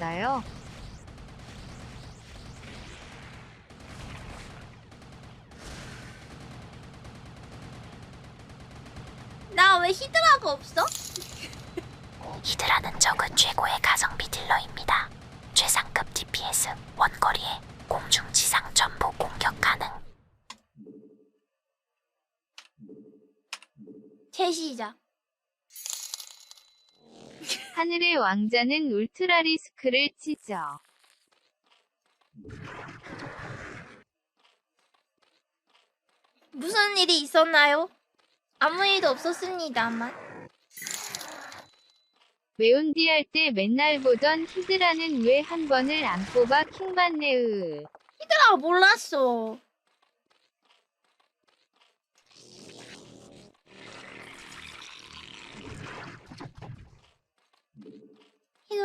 있어요? 나 왜 히드라가 없어? 히드라는 적은 최고의 가성비 딜러입니다. 최상급 DPS, 원거리에 공중 지상 전부 공격 가능. 제시작. 하늘의 왕자는 울트라 리스크를 치죠. 무슨 일이 있었나요? 아무 일도 없었습니다만. 매운디 할 때 맨날 보던 히드라는 왜 한 번을 안 뽑아 킹받네 으. 히드라가 몰랐어.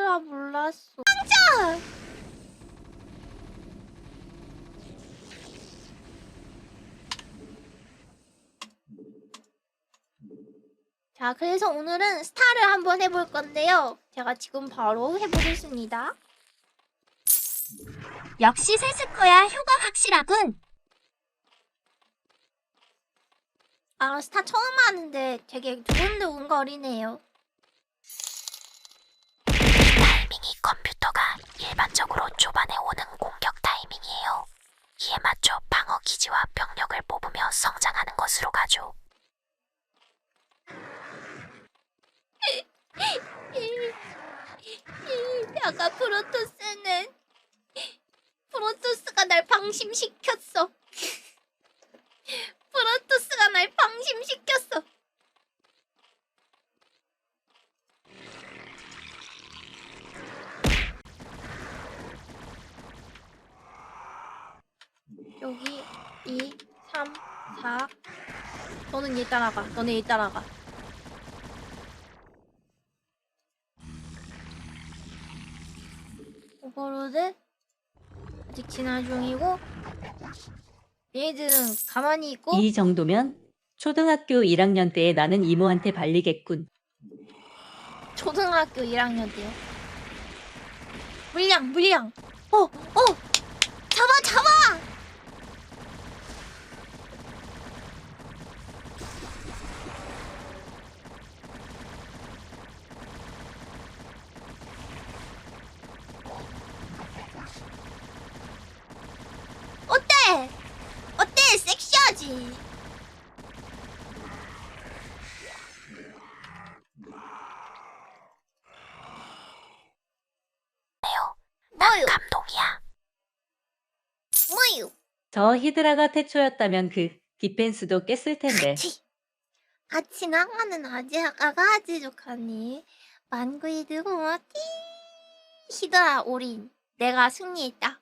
히드라 몰랐어. 왕자! 자, 그래서 오늘은 스타를 한번 해볼 건데요. 제가 지금 바로 해보겠습니다. 역시 세스커야 효과 확실하군. 아, 스타 처음 하는데 되게 두근두근거리네요. 타이밍이 컴퓨터가 일반적으로 초반에 오는 공격 타이밍이에요. 이에 맞춰 방어 기지와 병력을 뽑으며 성장하는 것으로 가죠. 아까 프로토스는 프로토스가 날 방심시켰어. 프로토스가 날 방심시켰어. 여기 2, 3, 4. 너는 얘 따라가. 너네 얘 따라가. 오버로드 아직 진화 중이고 얘들은 가만히 있고 이 정도면 초등학교 1학년 때에 나는 이모한테 발리겠군. 초등학교 1학년 때요. 물량 물량. 어 어. 잡아 잡아. 어때? 어때? 섹시하지? 뭐요? 감동이야. 뭐요? 저 히드라가 태초였다면 그 디펜스도 깼을 텐데. 같이 같이 나가는 아지아까가 아지족하니 만구이 고마티 히드라 올인 내가 승리했다 하,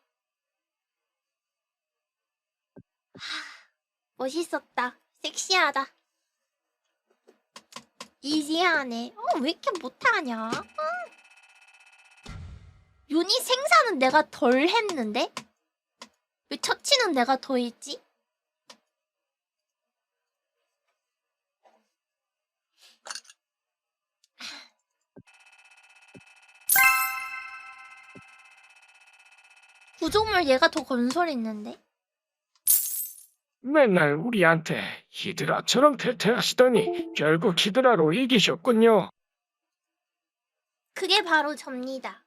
멋있었다 섹시하다 이지하네 어, 왜 이렇게 못하냐 응. 유닛 생산은 내가 덜 했는데 왜 처치는 내가 더 했지? 구조물 얘가 더 건설했는데? 맨날 우리한테 히드라처럼 태태하시더니 결국 히드라로 이기셨군요. 그게 바로 접니다.